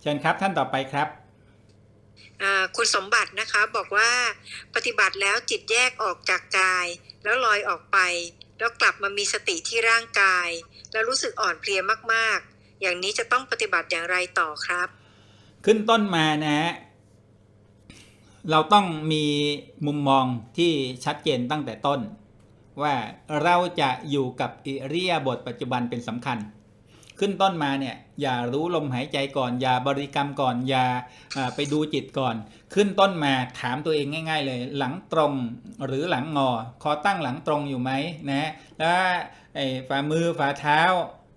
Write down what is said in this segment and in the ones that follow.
เชิญครับท่านต่อไปครับอ่าคุณสมบัตินะคะบอกว่าปฏิบัติแล้วจิตแยกออกจากกาย แล้วลอยออกไป แล้วกลับมามีสติที่ร่างกาย แล้วรู้สึกอ่อนเพลียมากๆ อย่างนี้จะต้องปฏิบัติอย่างไรต่อครับ ขึ้นต้นมานะฮะเราต้องมีมุมมองที่ชัดเจนตั้งแต่ต้น ว่าเราจะอยู่กับอิริยาบถปัจจุบันเป็นสำคัญ ขึ้นต้นมาเนี่ยอย่ารู้ลมหายใจก่อน อย่าบริกรรมก่อน อย่าไปดูจิตก่อน ขึ้นต้นมาถามตัวเองง่าย ๆ เลย หลังตรงหรือหลังงอ คอตั้งหลังตรงอยู่ไหมนะแล้วฝ่ามือฝ่าเท้า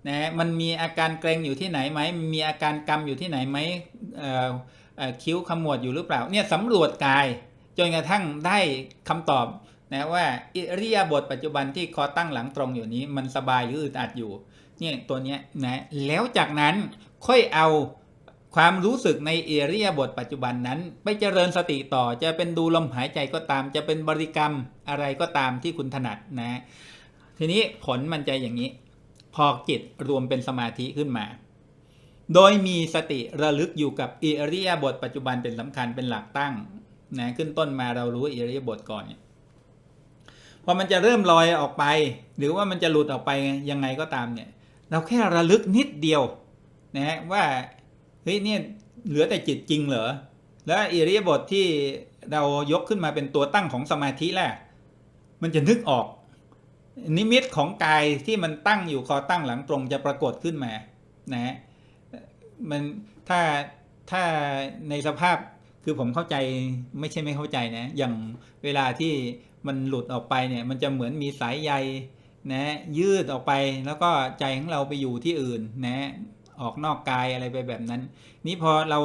นะมันมีอาการเกร็งอยู่ที่ไหนไหมมีอาการกำอยู่ที่ไหนไหมคิ้วขมวดอยู่หรือเปล่าเนี่ยสำรวจกายจนกระทั่งได้คำตอบ นะว่าอิริยาบถปัจจุบันที่คอตั้งหลังตรงอยู่นี้มันสบายหรืออึดอัดอยู่เนี่ยตัวเนี้ยนะแล้วจากนั้นค่อยเอาความรู้สึกในอิริยาบถปัจจุบันนั้น ไปเจริญสติต่อจะเป็นดูลมหายใจก็ตาม จะเป็นบริกรรมอะไรก็ตามที่คุณถนัดนะ ทีนี้ผลมันจะอย่างนี้ พอจิตรวมเป็นสมาธิขึ้นมา โดยมีสติระลึกอยู่กับอิริยาบถปัจจุบันเป็นสำคัญเป็นหลักตั้งนะขึ้นต้นมาเรารู้อิริยาบถก่อนเนี่ย พอมันจะเริ่มลอยออกไป หรือว่ามันจะหลุดออกไปยังไงก็ตามเนี่ย เราแค่ระลึกนิดเดียวนะฮะว่าเฮ้ยเนี่ยเหลือแต่จิตจริงเหรอแล้วอิริยาบถที่เรายกขึ้นมาเป็นตัวตั้งของสมาธิแหละมันจะนึกออก นิมิตของกายที่มันตั้งอยู่คอตั้งหลังตรงจะปรากฏขึ้นมานะฮะมันถ้าถ้าในสภาพ คือผมเข้าใจไม่ใช่ไม่เข้าใจนะ อย่างเวลาที่มันหลุดออกไปเนี่ย มันจะเหมือนมีสายใยนะยืดออกไปแล้วก็ใจของเราไปอยู่ที่อื่นนะออกนอกกายอะไรไปแบบนั้น นี่พอเรา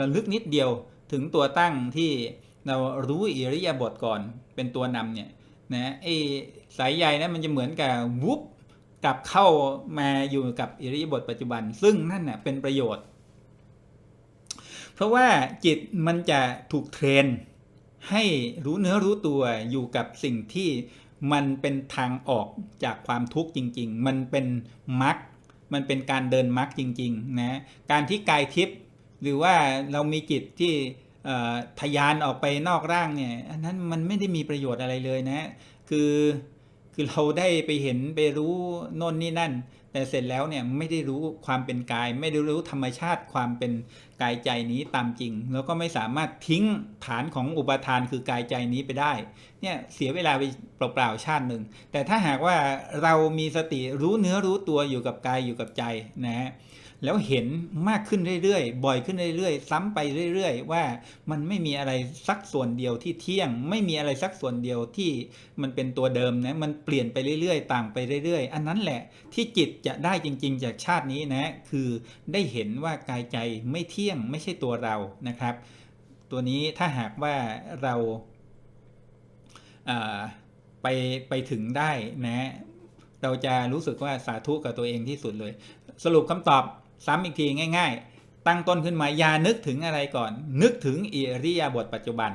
ระลึกนิดเดียวถึงตัวตั้งที่เรารู้อิริยาบถก่อนเป็นตัวนำเนี่ยนะไอ้สายใยนะมันจะเหมือนกับวุบกลับเข้ามาอยู่กับอิริยาบถปัจจุบัน ซึ่งนั่นน่ะเป็นประโยชน์ เพราะว่าจิตมันจะถูกเทรน ให้รู้เนื้อรู้ตัวอยู่กับสิ่งที่มันเป็นทางออกจากความทุกข์จริง ๆ มันเป็นมรรคมันเป็นการเดินมรรคจริงๆนะการที่กายทิพย์หรือว่าเรามีจิตที่ทะยานออกไปนอกร่างเนี่ยอันนั้นมันไม่ได้มีประโยชน์อะไรเลยนะ คือ คือเราได้ไปเห็นไปรู้โน่นนี่นั่น แต่เสร็จแล้วเนี่ยไม่ได้รู้ความเป็นกาย ไม่ได้รู้ธรรมชาติความเป็นกายใจนี้ตามจริง แล้วก็ไม่สามารถทิ้งฐานของอุปทานคือกายใจนี้ไปได้ เนี่ยเสียเวลาไปเปล่าๆชาติหนึ่ง แต่ถ้าหากว่าเรามีสติรู้เนื้อรู้ตัวอยู่กับกายอยู่กับใจนะฮะ แล้วเห็นมากขึ้นเรื่อยๆ บ่อยขึ้นเรื่อยๆ ซ้ำไปเรื่อยๆ ว่ามันไม่มีอะไรสักส่วนเดียวที่เที่ยง ไม่มีอะไรสักส่วนเดียวที่มันเป็นตัวเดิมนะมันเปลี่ยนไปเรื่อยๆ ต่างไปเรื่อยๆ อันนั้นแหละที่จิตจะได้จริง ๆ จากชาตินี้นะคือได้เห็นว่ากายใจไม่เที่ยงไม่ใช่ตัวเรานะครับ ตัวนี้ถ้าหากว่าเราอ่าไปไปถึงได้นะเราจะรู้สึกว่าสาธุกับตัวเองที่สุดเลย สรุปคำตอบ ซ้ำอีกทีง่าย ๆ ตั้งต้นขึ้นมาอย่านึกถึงอะไรก่อน นึกถึงอิริยาบถปัจจุบัน